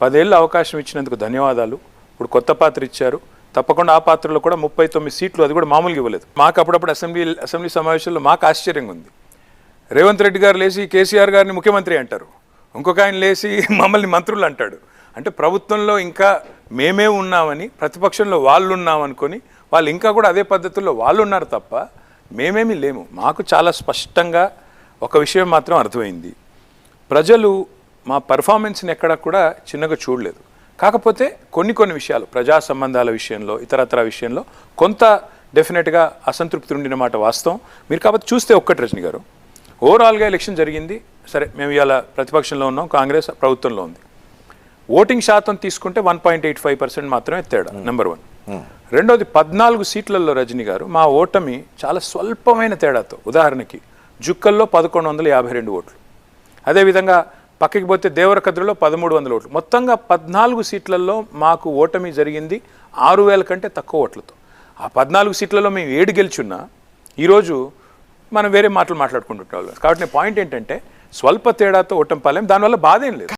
పదేళ్ళు అవకాశం ఇచ్చినందుకు ధన్యవాదాలు. ఇప్పుడు కొత్త పాత్ర ఇచ్చారు. తప్పకుండా ఆ పాత్రలో కూడా ముప్పై తొమ్మిది సీట్లు అది కూడా మామూలుగా ఇవ్వలేదు. మాకు అప్పుడప్పుడు అసెంబ్లీ అసెంబ్లీ సమావేశాల్లో మాకు ఆశ్చర్యంగా ఉంది. రేవంత్ రెడ్డి గారు లేచి కేసీఆర్ గారిని ముఖ్యమంత్రి అంటారు. ఇంకొక ఆయన లేచి మమ్మల్ని మంత్రులు అంటాడు. అంటే ప్రభుత్వంలో ఇంకా మేమే ఉన్నామని ప్రతిపక్షంలో వాళ్ళు ఉన్నామనుకొని వాళ్ళు ఇంకా కూడా అదే పద్ధతుల్లో వాళ్ళు ఉన్నారు తప్ప మేమేమీ లేము. మాకు చాలా స్పష్టంగా ఒక విషయం మాత్రం అర్థమైంది. ప్రజలు మా పర్ఫార్మెన్స్ని ఎక్కడ కూడా చిన్నగా చూడలేదు. కాకపోతే కొన్ని కొన్ని విషయాలు ప్రజా సంబంధాల విషయంలో ఇతరత్ర విషయంలో కొంత డెఫినెట్గా అసంతృప్తి ఉండిన మాట వాస్తవం. మీరు కాబట్టి చూస్తే ఒక్కటి రజని గారు ఓవరాల్గా ఎలక్షన్ జరిగింది సరే మేము ఇవాళ ప్రతిపక్షంలో ఉన్నాం కాంగ్రెస్ ప్రభుత్వంలో ఉంది. ఓటింగ్ శాతం తీసుకుంటే one point eight five percent మాత్రమే తేడా నెంబర్ వన్ రెండోది పద్నాలుగు సీట్లలో రజని గారు మా ఓటమి చాలా స్వల్పమైన తేడాతో ఉదాహరణకి జుక్కల్లో పదకొండు వందల యాభై రెండు ఓట్లు. అదేవిధంగా పక్కకి పోతే దేవరకద్రలో పదమూడు వందల ఓట్లు. మొత్తంగా పద్నాలుగు సీట్లలో మాకు ఓటమి జరిగింది ఆరు వేల కంటే తక్కువ ఓట్లతో. ఆ పద్నాలుగు సీట్లలో మేము ఏడు గెలుచున్నా ఈరోజు మనం వేరే మాటలు మాట్లాడుకుంటుంటాం. కాబట్టి పాయింట్ ఏంటంటే స్వల్ప తేడాతో ఓటమి పాలేం. దానివల్ల బాధ ఏం లేదు.